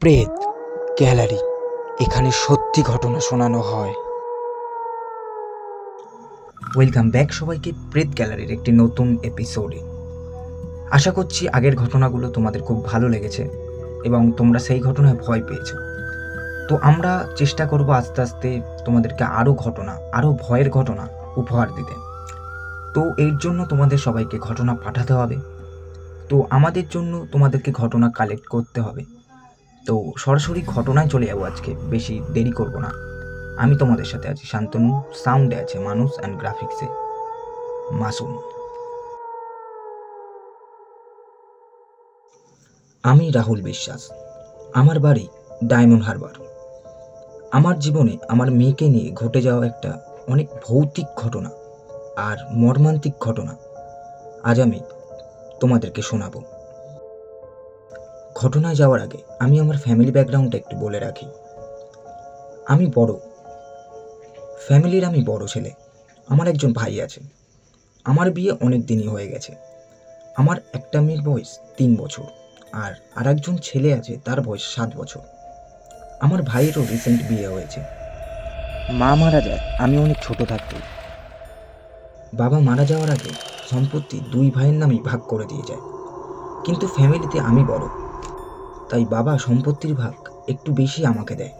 প্রেত, গ্যালারি, এখানে সত্যি ঘটনা শোনানো হয়। ওয়েলকাম ব্যাক সবাইকে প্রেত গ্যালারির একটি নতুন এপিসোডে। আশা করছি আগের ঘটনাগুলো তোমাদের খুব ভালো লেগেছে এবং তোমরা সেই ঘটনায় ভয় পেয়েছ। তো আমরা চেষ্টা করব আস্তে আস্তে তোমাদেরকে আরও ঘটনা, আরও ভয়ের ঘটনা উপহার দিতে। তো এর জন্য তোমাদের সবাইকে ঘটনা পাঠাতে হবে। তো আমাদের জন্য তোমাদেরকে ঘটনা কালেক্ট করতে হবে। তো সরাসরি ঘটনায় চলে যাব আজকে। বেশি দেরি করব না। আমি তোমাদের সাথে আছি শান্তনু। সাউন্ডে আছে মানুষ অ্যান্ড গ্রাফিক্সে মাসুম। আমি রাহুল বিশ্বাস। আমার বাড়ি ডায়মন্ড হারবার। আমার জীবনে আমার মেয়েকে নিয়ে ঘটে যাওয়া একটা অনেক ভৌতিক ঘটনা আর মর্মান্তিক ঘটনা। আজ আমি তোমাদেরকে শোনাবো। ঘটনায় যাওয়ার আগে আমি আমার ফ্যামিলি ব্যাকগ্রাউন্ডটা একটু বলে রাখি। আমি বড়। ফ্যামিলির আমি বড় ছেলে। আমার একজন ভাই আছে। আমার বিয়ে অনেক দিনই হয়ে গেছে। আমার একটা মেয়ের বয়স তিন বছর আর আরেকজন ছেলে আছে, তার বয়স সাত বছর। আমার ভাইয়েরও রিসেন্ট বিয়ে হয়েছে। মা মারা যায়, আমি অনেক ছোট থাকতেই বাবা মারা যাওয়ার আগে সম্পত্তি দুই ভাইয়ের নামেই ভাগ করে দিয়ে যায়। কিন্তু ফ্যামিলিতে আমি বড়। তাই বাবা সম্পত্তির ভাগ একটু বেশি আমাকে দেয়।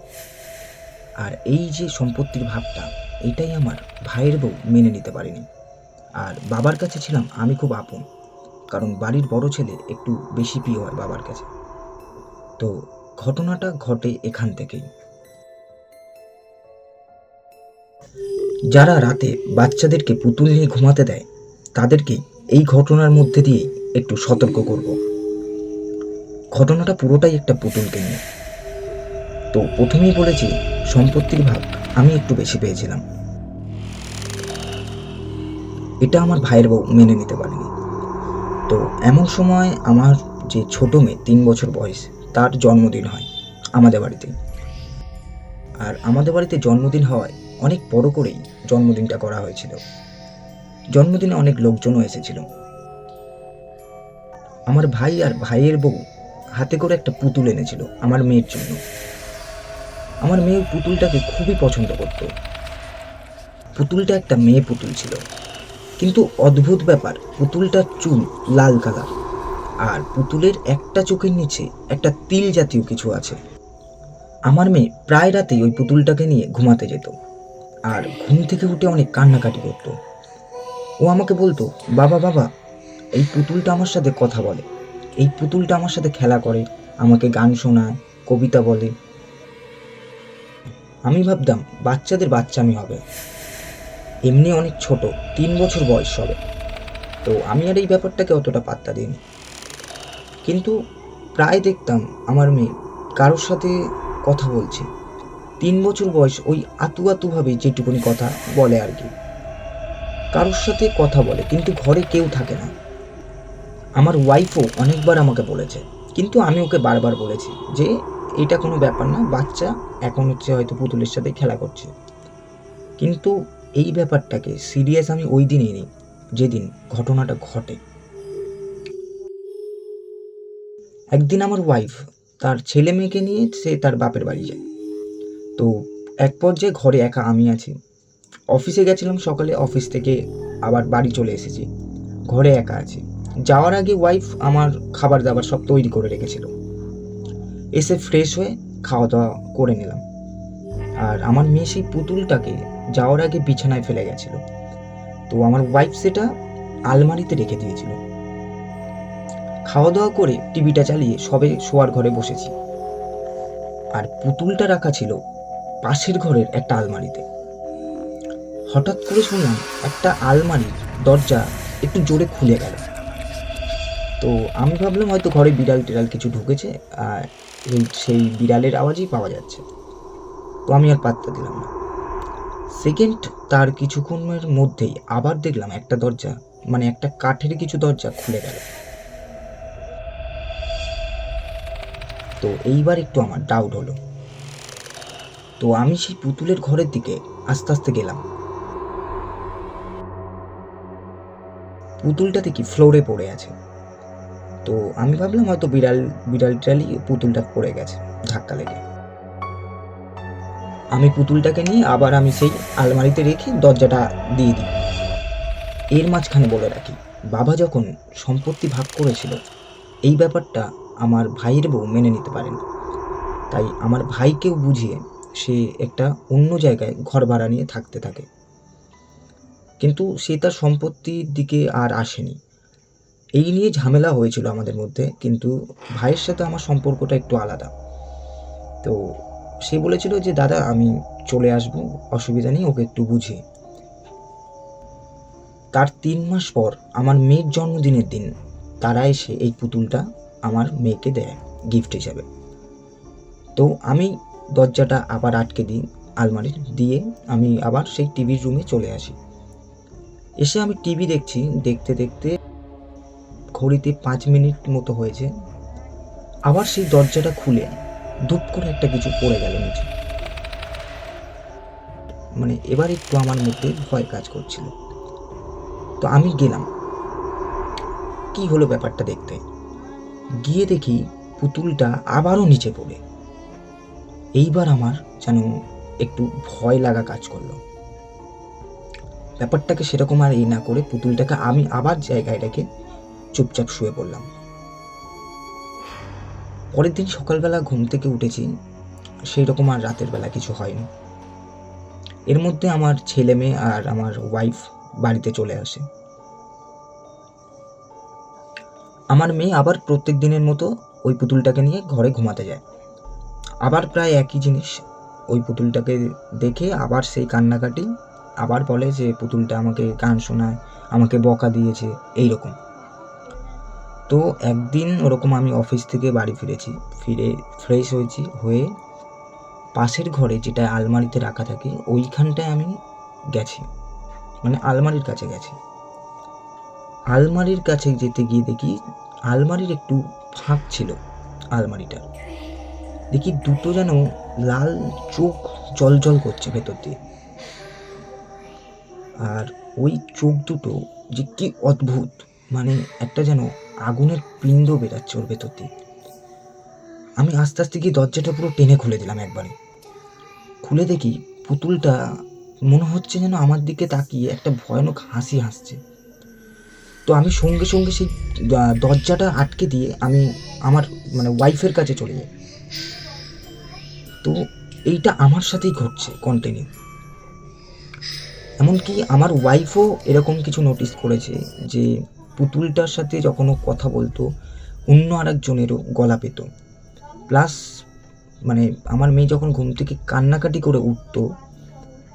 আর এই যে সম্পত্তির ভাবটা এটাই আমার ভাইয়ের বউ মেনে নিতে পারেনি। আর বাবার কাছে ছিলাম আমি খুব আপন, কারণ বাড়ির বড় ছেলে একটু বেশি প্রিয় হয় বাবার কাছে। তো ঘটনাটা ঘটে এখান থেকেই। যারা রাতে বাচ্চাদেরকে পুতুল নিয়ে ঘুমাতে দেয়, তাদেরকে এই ঘটনার মধ্যে দিয়েই একটু সতর্ক করব। ঘটনাটা পুরোটাই একটা পুতুলকে নিয়ে। তো প্রথমেই বলেছি, সম্পত্তির ভাগ আমি একটু বেশি পেয়েছিলাম। এটা আমার ভাইয়ের বউ মেনে নিতে পারেনি। তো এমন সময় আমার যে ছোট মেয়ে, তিন বছর বয়স, তার জন্মদিন হয় আমাদের বাড়িতে। আর আমাদের বাড়িতে জন্মদিন হওয়ায় অনেক বড় করেই জন্মদিনটা করা হয়েছিল। জন্মদিনে অনেক লোকজনও এসেছিল। আমার ভাই আর ভাইয়ের বউ হাতে করে একটা পুতুল এনেছিল আমার মেয়ের জন্য। আমার মেয়ে পুতুলটাকে খুবই পছন্দ করত। পুতুলটা একটা মেয়ে পুতুল ছিল। কিন্তু অদ্ভুত ব্যাপার, পুতুলটার চুল লাল কালার। আর পুতুলের একটা চোখের নিচে একটা তিল জাতীয় কিছু আছে। আমার মেয়ে প্রায় রাতেই ওই পুতুলটাকে নিয়ে ঘুমাতে যেত। আর ঘুম থেকে উঠে অনেক কান্নাকাটি করত। ও আমাকে বলতো, বাবা বাবা, এই পুতুলটা আমার সাথে কথা বলে। এই পুতুলটা আমার সাথে খেলা করে, আমাকে গান শোনায়, কবিতা বলে। আমি ভাবতাম, বাচ্চাদের বাচ্চামি হবে। এমনি অনেক ছোট, তিন বছর বয়স হবে। তো আমি আর এই ব্যাপারটাকে অতটা পাত্তা দিইনি। কিন্তু প্রায় দেখতাম আমার মেয়ে কারোর সাথে কথা বলছে। তিন বছর বয়স ওই আতু আতুভাবে যেটুকুনি কথা বলে আর কি। কারোর সাথে কথা বলে, কিন্তু ঘরে কেউ থাকে না। আমার ওয়াইফও অনেকবার আমাকে বলেছে, কিন্তু আমি ওকে বারবার বলেছি যে এটা কোনো ব্যাপার না, বাচ্চা এখন হচ্ছে হয়তো পুতুলের সাথে খেলা করছে। কিন্তু এই ব্যাপারটাকে সিরিয়াস আমি ওই দিনই নিই, যেদিন ঘটনাটা ঘটে। একদিন আমার ওয়াইফ তার ছেলে মেয়েকে নিয়ে সে তার বাপের বাড়ি যায়। তো এক পর্যায়ে ঘরে একা আমি আছি। অফিসে গেছিলাম সকালে, অফিস থেকে আবার বাড়ি চলে এসেছি। ঘরে একা আছি। যাওয়ার আগে ওয়াইফ আমার খাবার দাবার সব তৈরি করে রেখেছিল। এসে ফ্রেশ হয়ে খাওয়া দাওয়া করে নিলাম। আর আমার মেয়ে সেই পুতুলটাকে যাওয়ার আগে বিছানায় ফেলে গেছিল। তো আমার ওয়াইফ সেটা আলমারিতে রেখে দিয়েছিল। খাওয়া দাওয়া করে টিভিটা চালিয়ে সবে শোয়ার ঘরে বসেছি। আর পুতুলটা রাখা ছিল পাশের ঘরের একটা আলমারিতে। হঠাৎ করে শুনলাম একটা আলমারির দরজা একটু জোরে খুলে গেল। তো আমি ভাবলাম হয়তো ঘরে বিড়াল টিড়াল কিছু ঢুকেছে, আর এই সেই বিড়ালের আওয়াজই পাওয়া যাচ্ছে। তো আমি আর পাত্তা দিলাম না। সেকেন্ড তার কিছুক্ষণের মধ্যেই আবার দেখলাম একটা দরজা মানে একটা কাঠের কিছু দরজা খুলে গেল। তো এইবার একটু আমার ডাউট হলো। তো আমি সেই পুতুলের ঘরের দিকে আস্তে আস্তে গেলাম। পুতুলটা দেখি ফ্লোরে পড়ে আছে। তো আমি ভাবলাম হয়তো বিড়াল বিড়াল টিড়ালই পুতুলটা পড়ে গেছে, ধাক্কা লেগে। আমি পুতুলটাকে নিয়ে আবার আমি সেই আলমারিতে রেখে দরজাটা দিয়ে দিই। এর মাঝখানে বলে রাখি, বাবা যখন সম্পত্তি ভাগ করেছিল, এই ব্যাপারটা আমার ভাইয়ের বউ মেনে নিতে পারেন। তাই আমার ভাইকেও বুঝিয়ে সে একটা অন্য জায়গায় ঘর ভাড়া নিয়ে থাকতে থাকে। কিন্তু সে তার সম্পত্তির দিকে আর আসেনি। এই নিয়ে ঝামেলা হয়েছিল আমাদের মধ্যে, কিন্তু ভাইয়ের সাথে আমার সম্পর্কটা একটু আলাদা। তো সে বলেছিল যে, দাদা, আমি চলে আসব, অসুবিধা নেই, ওকে একটু বুঝিয়ে। তার তিন মাস পর আমার মেয়ের জন্মদিনের দিন তারা এসে এই পুতুলটা আমার মেয়েকে দেয় গিফট হিসাবে। তো আমি দরজাটা আবার আটকে দিই আলমারির দিয়ে আমি আবার সেই টিভির রুমে চলে আসি। এসে আমি টিভি দেখছি, দেখতে দেখতে ঘড়িতে পাঁচ মিনিট মতো হয়েছে। আবার সেই দরজাটা খুলে ধূপ করে একটা কিছু পড়ে গেল নিচে। মানে এবার একটু আমার মধ্যে ভয় কাজ করছিল। তো আমি গেলাম। কি হলো ব্যাপারটা দেখতে? গিয়ে দেখি পুতুলটা আবারও নিচে পড়ে। এইবার আমার যেন একটু ভয় লাগা কাজ করল। ব্যাপারটাকে সেরকম আর এই না করে পুতুলটাকে আমি আবার জায়গায় রেখে চুপচাপ শুয়ে পড়লাম। পরের দিন সকালবেলা ঘুম থেকে উঠেছি, সেই রকম আর রাতের বেলা কিছু হয়নি। এর মধ্যে আমার ছেলে মেয়ে আর আমার ওয়াইফ বাড়িতে চলে আসে। আমার মেয়ে আবার প্রত্যেক দিনের মতো ওই পুতুলটাকে নিয়ে ঘরে ঘুমাতে যায়। আবার প্রায় একই জিনিস, ওই পুতুলটাকে দেখে আবার সেই কান্নাকাটি, আবার বলে যে, পুতুলটা আমাকে গান শোনায়, আমাকে বকা দিয়েছে এই রকম তো একদিন ওরকম আমি অফিস থেকে বাড়ি ফিরেছি, ফিরে ফ্রেশ হয়েছি, হয়ে পাশের ঘরে যেটা আলমারিতে রাখা থাকে, ওইখানটায় আমি গেছি। মানে আলমারির কাছে গেছি। আলমারির কাছে যেতে গিয়ে দেখি আলমারির একটু ফাঁক ছিল আলমারিটার দেখি দুটো যেন লাল চোখ জল জল করছে ভেতর দিয়ে। আর ওই চোখ দুটো যে কি অদ্ভুত মানে একটা যেন আগুনের পিণ্ড বেরাচ্ছে ওর ভেতর দিয়ে। আমি আস্তে আস্তে গিয়ে দরজাটা পুরো টেনে খুলে দিলাম একবারে। খুলে দেখি পুতুলটা মনে হচ্ছে যেন আমার দিকে তাকিয়ে একটা ভয়ানক হাসি হাসছে। তো আমি সঙ্গে সঙ্গে সেই দরজাটা আটকে দিয়ে আমি আমার মানে ওয়াইফের কাছে চলে যাই। তো এইটা আমার সাথেই ঘটছে কন্টিনিউ এমনকি আমার ওয়াইফও এরকম কিছু নোটিস করেছে যে পুতুলটার সাথে যখন ও কথা বলতো, অন্য আরেকজনেরও গলা পেত। প্লাস মানে আমার মেয়ে যখন ঘুম থেকে কান্নাকাটি করে উঠতো,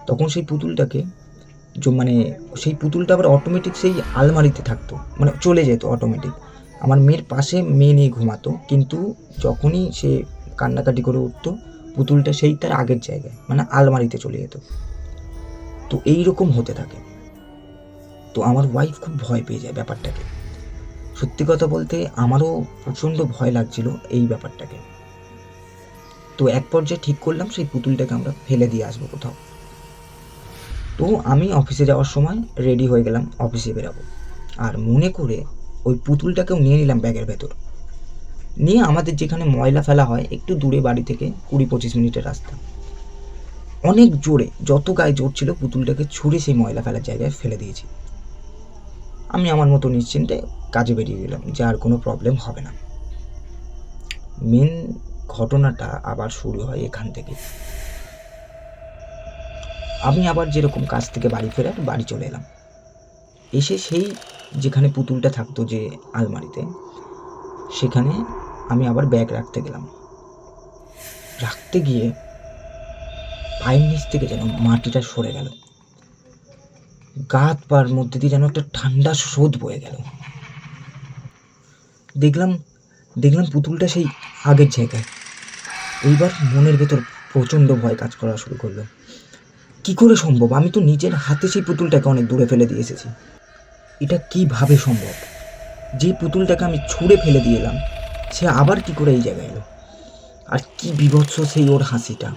তখন সেই পুতুলটাকে মানে সেই পুতুলটা আবার অটোমেটিক সেই আলমারিতে থাকতো মানে চলে যেত অটোমেটিক আমার মেয়ের পাশে মেয়ে নিয়ে ঘুমাতো, কিন্তু যখনই সে কান্নাকাটি করে উঠতো, পুতুলটা সেই তার আগের জায়গায় মানে আলমারিতে চলে যেত। তো এই রকম হতে থাকে। তো আমার ওয়াইফ খুব ভয় পেয়ে যায় ব্যাপারটাকে। সত্যি কথা বলতে আমারও প্রচণ্ড ভয় লাগছিল এই ব্যাপারটাকে। তো এক পর্যায়ে ঠিক করলাম, সেই পুতুলটাকে আমরা ফেলে দিয়ে আসব কোথাও। তো আমি অফিসে যাওয়ার সময় রেডি হয়ে গেলাম অফিসে বেরাবো। আর মনে করে ওই পুতুলটাকেও নিয়ে নিলাম ব্যাগের ভেতর। নিয়ে আমাদের যেখানে ময়লা ফেলা হয়, একটু দূরে বাড়ি থেকে কুড়ি পঁচিশ মিনিটের রাস্তা। অনেক জোরে, যত গায়ে জোর ছিল পুতুলটাকে ছুঁড়ে সেই ময়লা ফেলার জায়গায় ফেলে দিয়েছি। আমি আমার মতো নিশ্চিন্তে কাজে বেরিয়ে গেলাম, যে আর কোনো প্রবলেম হবে না। মেন ঘটনাটা আবার শুরু হয় এখান থেকে। আমি আবার যেরকম কাজ থেকে বাড়ি ফেরার বাড়ি চলে এলাম। এসে সেই যেখানে পুতুলটা থাকতো যে আলমারিতে, সেখানে আমি আবার ব্যাগ রাখতে গেলাম। রাখতে গিয়ে পায়ের নিচ থেকে যেন মাটিটা সরে গেল। গাত পার মধ্যে দিয়ে যেন একটা ঠান্ডা স্রোত বয়ে গেল। দেখলাম দেখলাম পুতুলটা সেই আগের জায়গায় এইবার মনের ভেতর প্রচণ্ড ভয় কাজ করা শুরু করল। কি করে সম্ভব? আমি তো নিজের হাতে সেই পুতুলটাকে অনেক দূরে ফেলে দিয়ে এসেছি। এটা কীভাবে সম্ভব? যে পুতুলটাকে আমি ছুঁড়ে ফেলে দিয়ে এলাম, সে আবার কি করে এই জায়গায় এলো? আর কি বিভৎস সেই ওর হাসিটা।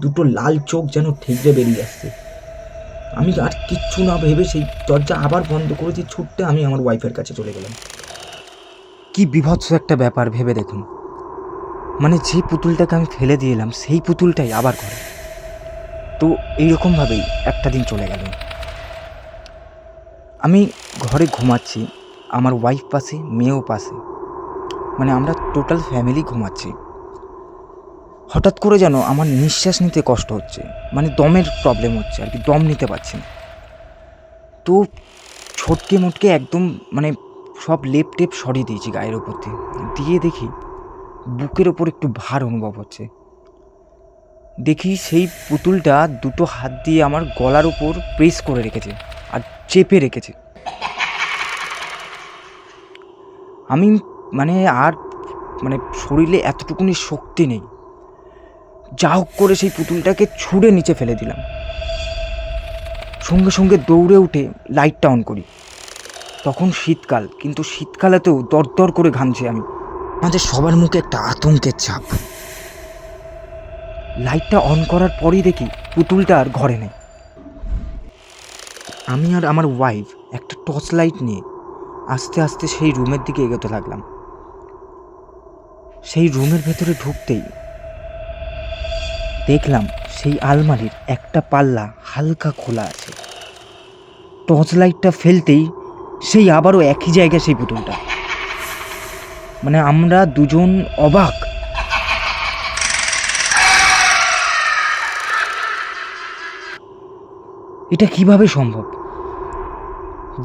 দুটো লাল চোখ যেন ঠিকরে বেরিয়ে আসছে। আমি আর কিচ্ছু না ভেবে সেই দরজা আবার বন্ধ করে দিয়ে ছুটতে আমি আমার ওয়াইফের কাছে চলে গেলাম। কি বিভৎস একটা ব্যাপার, ভেবে দেখুন। মানে যে পুতুলটাকে আমি ফেলে দিয়ে এলাম, সেই পুতুলটাই আবার ঘরে। তো এইরকমভাবেই একটা দিন চলে গেল। আমি ঘরে ঘুমাচ্ছি, আমার ওয়াইফ পাশে, মেয়েও পাশে। মানে আমরা টোটাল ফ্যামিলি ঘুমাচ্ছি। হঠাৎ করে যেন আমার নিঃশ্বাস নিতে কষ্ট হচ্ছে। মানে দমের প্রবলেম হচ্ছে আর কি, দম নিতে পারছি না। তো ছটকে মটকে একদম মানে সব লেপ টেপ সরিয়ে দিয়েছি গায়ের ওপর দিয়ে। দিয়ে দেখি বুকের ওপর একটু ভার অনুভব হচ্ছে। দেখি সেই পুতুলটা দুটো হাত দিয়ে আমার গলার উপর প্রেস করে রেখেছে আর চেপে রেখেছে। আমি মানে আর মানে শরীরে এতটুকুনি শক্তি নেই। যা হোক করে সেই পুতুলটাকে ছুঁড়ে নিচে ফেলে দিলাম। সঙ্গে সঙ্গে দৌড়ে উঠে লাইটটা অন করি। তখন শীতকাল, কিন্তু শীতকালেতেও দরদর করে ঘামছি আমি। আমাদের সবার মুখে একটা আতঙ্কের চাপ লাইটটা অন করার পরেই দেখি পুতুলটা আর ঘরে নেই। আমি আর আমার ওয়াইফ একটা টর্চ লাইট নিয়ে আস্তে আস্তে সেই রুমের দিকে এগোতে লাগলাম। সেই রুমের ভেতরে ঢুকতেই দেখলাম সেই আলমারির একটা পাল্লা হালকা খোলা আছে। টর্চ লাইটটা ফেলতেই সেই আবারও একই জায়গায় সেই পুতুলটা মানে আমরা দুজন অবাক। এটা কীভাবে সম্ভব?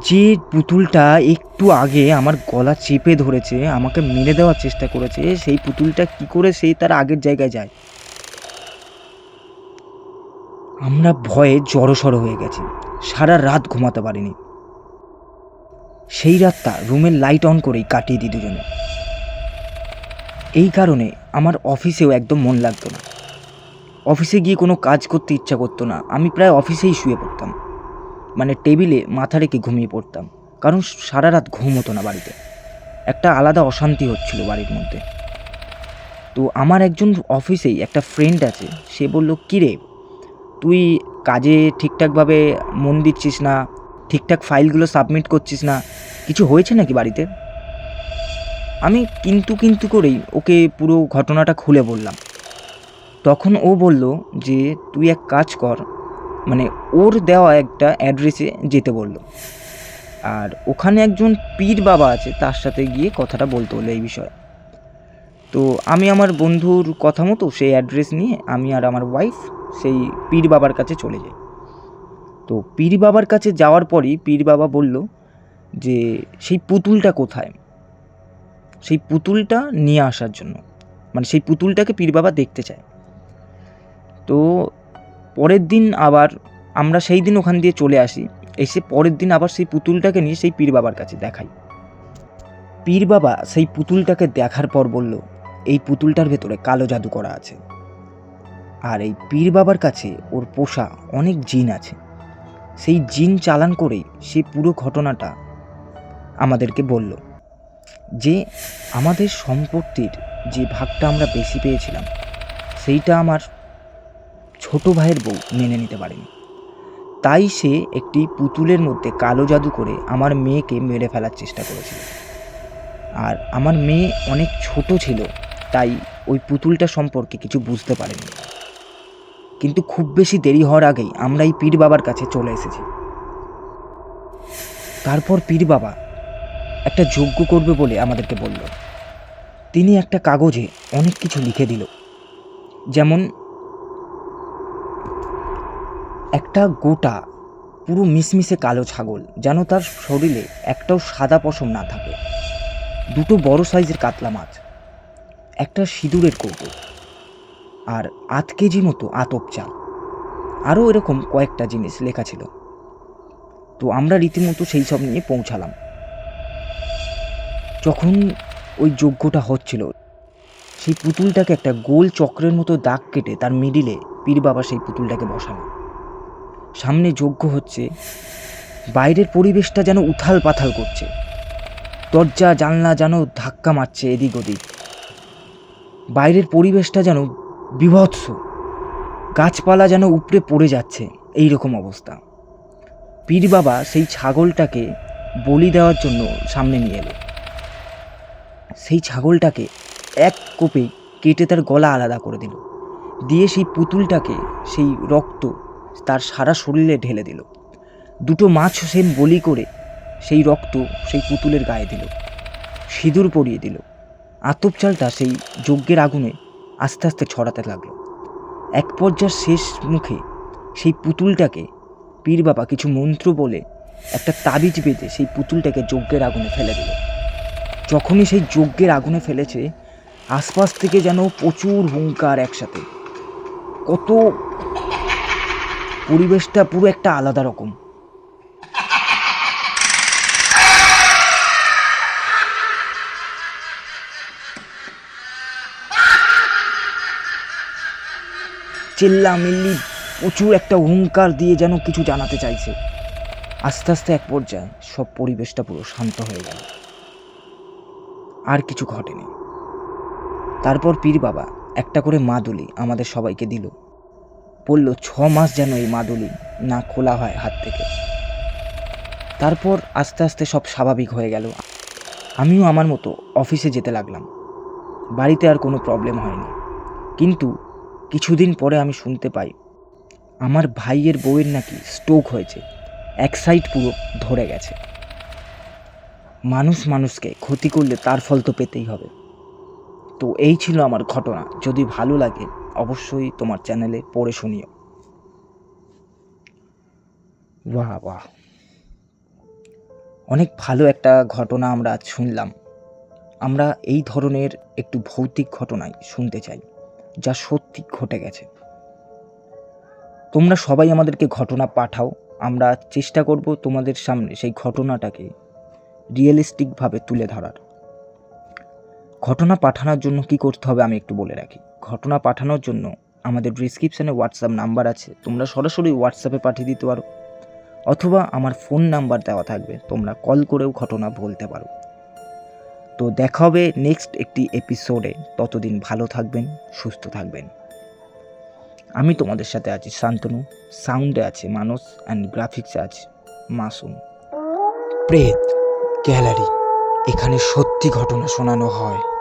যে পুতুলটা একটু আগে আমার গলা চেপে ধরেছে, আমাকে মেরে দেওয়ার চেষ্টা করেছে, সেই পুতুলটা কি করে সেই তার আগের জায়গায় যায়? আমরা ভয়ে জড়সড় হয়ে গেছি। সারা রাত ঘুমাতে পারিনি। সেই রাতটা রুমের লাইট অন করেই কাটিয়ে দিই দুজনে। এই কারণে আমার অফিসেও একদম মন লাগতো না। অফিসে গিয়ে কোনো কাজ করতে ইচ্ছা করতো না। আমি প্রায় অফিসেই শুয়ে পড়তাম। মানে টেবিলে মাথা রেখে ঘুমিয়ে পড়তাম। কারণ সারা রাত ঘুম হতো না বাড়িতে। একটা আলাদা অশান্তি হচ্ছিল বাড়ির মধ্যে। তো আমার একজন অফিসেই একটা ফ্রেন্ড আছে, সে বলল, কিরে তুই কাজে ঠিকঠাকভাবে মন দিচ্ছিস না, ঠিকঠাক ফাইলগুলো সাবমিট করছিস না, কিছু হয়েছে নাকি বাড়িতে? আমি কিন্তু কিন্তু করেই ওকে পুরো ঘটনাটা খুলে বললাম। তখন ও বলল যে, তুই এক কাজ কর। মানে ওর দেওয়া একটা অ্যাড্রেসে যেতে বলল। আর ওখানে একজন পীর বাবা আছে, তার সাথে গিয়ে কথাটা বলতে হলো এই বিষয়ে। তো আমি আমার বন্ধুর কথা মতো সেই অ্যাড্রেস নিয়ে, আমি আর আমার ওয়াইফ সেই পীর বাবার কাছে চলে যায়। তো পীর বাবার কাছে যাওয়ার পরই পীর বাবা বলল যে, সেই পুতুলটা কোথায়? সেই পুতুলটা নিয়ে আসার জন্য। মানে সেই পুতুলটাকে পীর বাবা দেখতে চায়। তো পরের দিন আবার আমরা সেই দিন ওখান দিয়ে চলে আসি। এসে পরের দিন আবার সেই পুতুলটাকে নিয়ে সেই পীর বাবার কাছে দেখাই। পীর বাবা সেই পুতুলটাকে দেখার পর বলল, এই পুতুলটার ভেতরে কালো জাদু করা আছে। আর এই পীর বাবার কাছে ওর পোষা অনেক জিন আছে। সেই জিন চালান করেই সে পুরো ঘটনাটা আমাদেরকে বলল যে আমাদের সম্পত্তির যে ভাগটা আমরা বেশি পেয়েছিলাম, সেইটা আমার ছোট ভাইয়ের বউ মেনে নিতে পারেনি। তাই সে একটি পুতুলের মধ্যে কালো জাদু করে আমার মেয়েকে মেরে ফেলার চেষ্টা করেছিল। আর আমার মেয়ে অনেক ছোট ছিল, তাই ওই পুতুলটা সম্পর্কে কিছু বুঝতে পারেনি। কিন্তু খুব বেশি দেরি হওয়ার আগেই আমরা এই পীর বাবার কাছে চলে এসেছি। তারপর পীর বাবা একটা যজ্ঞ করবে বলে আমাদেরকে বলল। তিনি একটা কাগজে অনেক কিছু লিখে দিল। যেমন, একটা গোটা পুরো মিসমিসে কালো ছাগল যেন তার শরীরে একটাও সাদা পশম না থাকে। দুটো বড় সাইজের কাতলা মাছ, একটা সিঁদুরের কৌটো। আর আধ কেজি মতো আতপ চাল। আরও এরকম কয়েকটা জিনিস লেখা ছিল। তো আমরা রীতিমতো সেই সব নিয়ে পৌঁছালাম। যখন ওই যজ্ঞটা হচ্ছিল, সেই পুতুলটাকে একটা গোল চক্রের মতো দাগ কেটে তার মিডিলে পীর বাবা সেই পুতুলটাকে বসালো সামনে যজ্ঞ হচ্ছে, বাইরের পরিবেশটা যেন উথাল পাথাল করছে। দরজা, জানলা যেন ধাক্কা মারছে এদিক ওদিক। বাইরের পরিবেশটা যেন বিভৎস। গাছপালা যেন উপড়ে পড়ে যাচ্ছে এই রকম অবস্থা। পীর বাবা সেই ছাগলটাকে বলি দেওয়ার জন্য সামনে নিয়ে এলো সেই ছাগলটাকে এক কোপে কেটে তার গলা আলাদা করে দিল। দিয়ে সেই পুতুলটাকে সেই রক্ত তার সারা শরীরে ঢেলে দিল। দুটো মাছ সেম বলি করে সেই রক্ত সেই পুতুলের গায়ে দিল। সিঁদুর পরিয়ে দিল। আতপচালটা সেই যজ্ঞের আগুনে আস্তে আস্তে ছড়াতে লাগল। এক পর্যায়ের শেষ মুখে সেই পুতুলটাকে পীর বাবা কিছু মন্ত্র বলে একটা তাবিজ বেঁধে সেই পুতুলটাকে যজ্ঞের আগুনে ফেলে দিল। যখনই সেই যজ্ঞের আগুনে ফেলেছে, আশপাশ থেকে যেন প্রচুর হুঙ্কার একসাথে। কত পরিবেশটা পুরো একটা আলাদা রকম। চিল্লামিল্লি প্রচুর একটা হুঙ্কার দিয়ে যেন কিছু জানাতে চাইছে। আস্তে আস্তে এক পর্যায়ে সব পরিবেশটা পুরো শান্ত হয়ে গেল। আর কিছু ঘটেনি। তারপর পীর বাবা একটা করে মাদুলি আমাদের সবাইকে দিল। বলল, ছ মাস যেন এই মাদুলি না খোলা হয় হাত থেকে। তারপর আস্তে আস্তে সব স্বাভাবিক হয়ে গেল। আমিও আমার মতো অফিসে যেতে লাগলাম। বাড়িতে আর কোনো প্রবলেম হয়নি। কিন্তু কিছুদিন পরে আমি শুনতে পাই, আমার ভাইয়ের বউয়ের নাকি স্ট্রোক হয়েছে, এক সাইড পুরো ধরে গেছে। মানুষ মানুষকে ক্ষতি করলে তার ফল তো পেতেই হবে। তো এই ছিল আমার ঘটনা। যদি ভালো লাগে, অবশ্যই তোমার চ্যানেলে পড়ে শুনিও। বাহ বাহ। অনেক ভালো একটা ঘটনা আমরা শুনলাম। আমরা এই ধরনের একটু ভৌতিক ঘটনাই শুনতে চাই। যা সত্যি ঘটে গেছে। তোমরা সবাই আমাদেরকে ঘটনা পাঠাও, আমরা চেষ্টা করব তোমাদের সামনে সেই ঘটনাটাকে রিয়েলিস্টিকভাবে তুলে ধরার। ঘটনা পাঠানোর জন্য কি করতে হবে আমি একটু বলে রাখি। ঘটনা পাঠানোর জন্য আমাদের ডিসক্রিপশানে হোয়াটসঅ্যাপ নাম্বার আছে, তোমরা সরাসরি হোয়াটসঅ্যাপে পাঠিয়ে দিতে পারো। অথবা আমার ফোন নাম্বার দেওয়া থাকবে, তোমরা কল করেও ঘটনা বলতে পারো। তো দেখা হবে নেক্সট একটি এপিসোডে ততদিন ভালো থাকবেন, সুস্থ থাকবেন। আমি তোমাদের সাথে আছি শান্তনু। সাউন্ডে আছে মানুষ অ্যান্ড গ্রাফিক্সে আছে মাসুম। প্রেত, গ্যালারি, এখানে সত্যি ঘটনা শোনানো হয়।